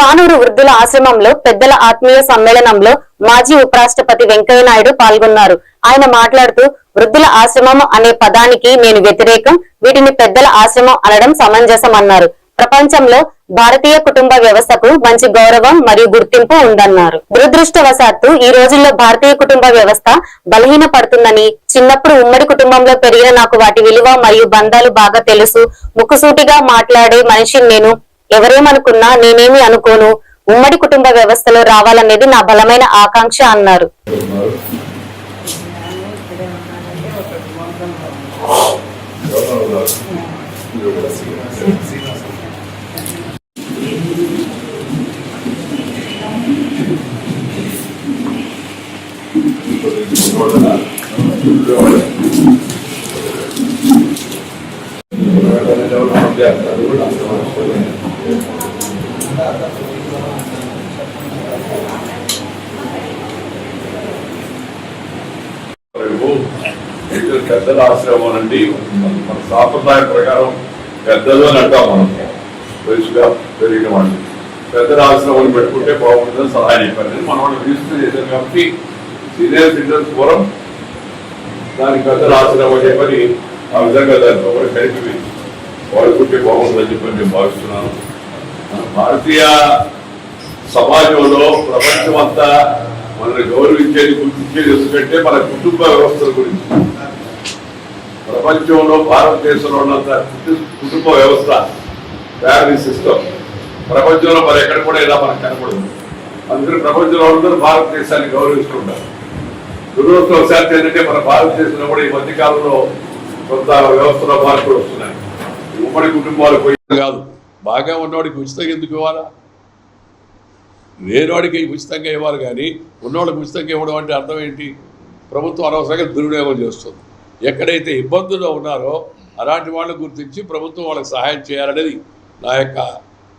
కానూరు వృద్ధుల ఆశ్రమంలో పెద్దల ఆత్మీయ సమ్మేళనంలో మాజీ ఉపరాష్ట్రపతి వెంకయ్య నాయుడు పాల్గొన్నారు. ఆయన మాట్లాడుతూ వృద్ధుల ఆశ్రమం అనే పదానికి నేను వ్యతిరేకం వీటిని పెద్దల ఆశ్రమం అనడం సమంజసం అన్నారు. ప్రపంచంలో భారతీయ కుటుంబ వ్యవస్థకు మంచి గౌరవం మరియు గుర్తింపు ఉందన్నారు. దురదృష్టవశాత్తు ఈ రోజుల్లో భారతీయ కుటుంబ వ్యవస్థ బలహీన పడుతుందని చిన్నప్పుడు ఉమ్మడి కుటుంబంలో పెరిగిన నాకు వాటి విలువ మరియు బంధాలు బాగా తెలుసు. ముక్కుసూటిగా మాట్లాడే మనిషిని నేను ఎవరేమనుకున్నా నేనేమి అనుకోను. ఉమ్మడి కుటుంబ వ్యవస్థలో రావాలనేది నా బలమైన ఆకాంక్ష అన్నారు. రేపు ఇద్దరు పెద్దల ఆశ్రమం అండి మన సాంప్రదాయ ప్రకారం పెద్దలు అని అంటాం మనం వయసుగా పెరిగిన వాళ్ళు పెద్దల ఆశ్రమం పెట్టుకుంటే బాగుంటుందని సలహా చెప్పారు మన వాళ్ళు రిజిస్టర్ చేశారు కాబట్టి సీనియర్ సిటిజన్స్ ఫోరం దానికి పెద్దల ఆశ్రమం చెప్పని ఆ విధంగా దాంట్లో కూడా కలిపి వాడుకుంటే బాగుంటుందని చెప్పి నేను భావిస్తున్నాను. మన భారతీయ సమాజంలో ప్రపంచం అంతా మనల్ని గౌరవించేది గుర్తించేది ఎందుకంటే మన కుటుంబ వ్యవస్థల గురించి. ప్రపంచంలో భారతదేశంలో ఉన్నంత కుటుంబ వ్యవస్థ ఫ్యామిలీ సిస్టమ్ ప్రపంచంలో మరి ఎక్కడ కూడా ఇలా మనకు కనపడదు. అందుకని ప్రపంచంలో అందరూ భారతదేశాన్ని గౌరవిస్తుంటారు. దురదృష్టవశాత్తు ఏంటంటే మన భారతదేశంలో కూడా ఈ మధ్య కాలంలో కొంత వ్యవస్థలో మార్పులు వస్తున్నాయి. ఉమ్మడి కుటుంబాలు పోయి కాదు. బాగా ఉన్నవాడికి ఉచితంగా ఎందుకు ఇవ్వాలా? లేనివాడికి ఉచితంగా ఇవ్వాలి కానీ ఉన్నవాడికి ఉచితంగా ఇవ్వడం అంటే అర్థం ఏంటి? ప్రభుత్వం అనవసరంగా దుర్వినియోగం చేస్తుంది. ఎక్కడైతే ఇబ్బందుల్లో ఉన్నారో అలాంటి వాళ్ళని గుర్తించి ప్రభుత్వం వాళ్ళకి సహాయం చేయాలనేది నా యొక్క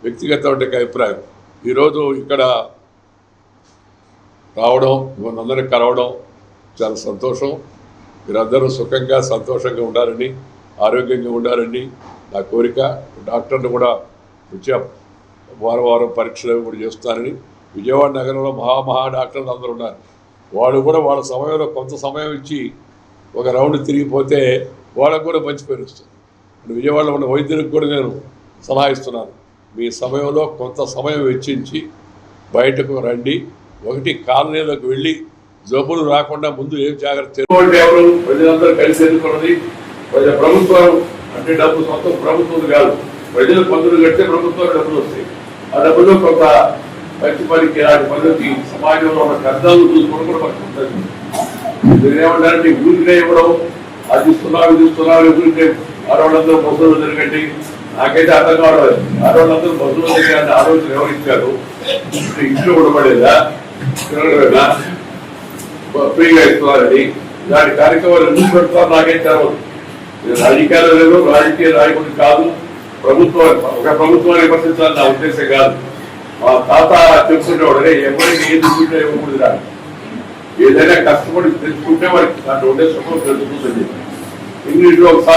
వ్యక్తిగతమైన అభిప్రాయం. ఈరోజు ఇక్కడ రావడం మిమ్మల్ని కలవడం చాలా సంతోషం. మీరందరూ సుఖంగా సంతోషంగా ఉండాలని ఆరోగ్యంగా ఉండాలని నా కోరిక. డాక్టర్లు కూడా వచ్చే వారం వారం పరీక్షలు అవి కూడా చేస్తారని విజయవాడ నగరంలో మహామహా డాక్టర్లు అందరూ ఉన్నారు. వాళ్ళు కూడా వాళ్ళ సమయంలో కొంత సమయం ఇచ్చి ఒక రౌండ్ తిరిగిపోతే వాళ్ళకు కూడా మంచి పేరు వస్తుంది. విజయవాడలో ఉన్న వైద్యులకు కూడా నేను సలహా ఇస్తున్నాను. మీ సమయంలో కొంత సమయం వెచ్చించి బయటకు రండి. ఒకటి కాలనీలోకి వెళ్ళి జబ్బులు రాకుండా ముందు ఏం జాగ్రత్త ఎవరు ప్రజలందరూ కలిసి ఎన్నుకున్నది ప్రజల ప్రభుత్వం అంటే డబ్బు సొంతం ప్రభుత్వం కాదు. ప్రజలు పన్నులు కడితే ప్రభుత్వం డబ్బులు వస్తాయి. ఆ డబ్బులో కొంత మంచి పనికి ఇలాంటి పనులకి సమాజంలో ఉన్న కర్తలు చూసుకోవడం కూడా మనకు ఉంటుంది. మీరేమంటారంటే ఊరికే ఇవ్వడం అది ఇస్తున్నావు ఇది ఇస్తున్నావు ఊరికే ఆడవాళ్ళందరూ బస్సులు తిరగండి. నాకైతే అర్థం కావడం ఆడవాళ్ళందరూ బస్సులు తిరగండి ఆలోచన ఎవరు ఇచ్చారు? ఇంట్లో ఉండబడేదా తిరగడమేనా ఫ్రీగా ఇస్తున్నారని. ఇలాంటి కార్యక్రమాలు ఎందుకు పెడతారు? నాకైతే తెలవదు. రాజకీయాలు లేదు రాజకీయ నాయకుడు కాదు. ప్రభుత్వం ఒక ప్రభుత్వాన్ని విమర్శించాలని నా ఉద్దేశం కాదు. మా తాత తెలుసుకునేవాడే ఎవరికి ఏది చూసినా ఇవ్వకూడదు రాదు ఏదైనా కష్టపడి తెలుసుకుంటే వారికి దాంట్లో ఉండే సుఖం తెలుసుకుంటుంది. ఇంగ్లీష్లో ఒకసారి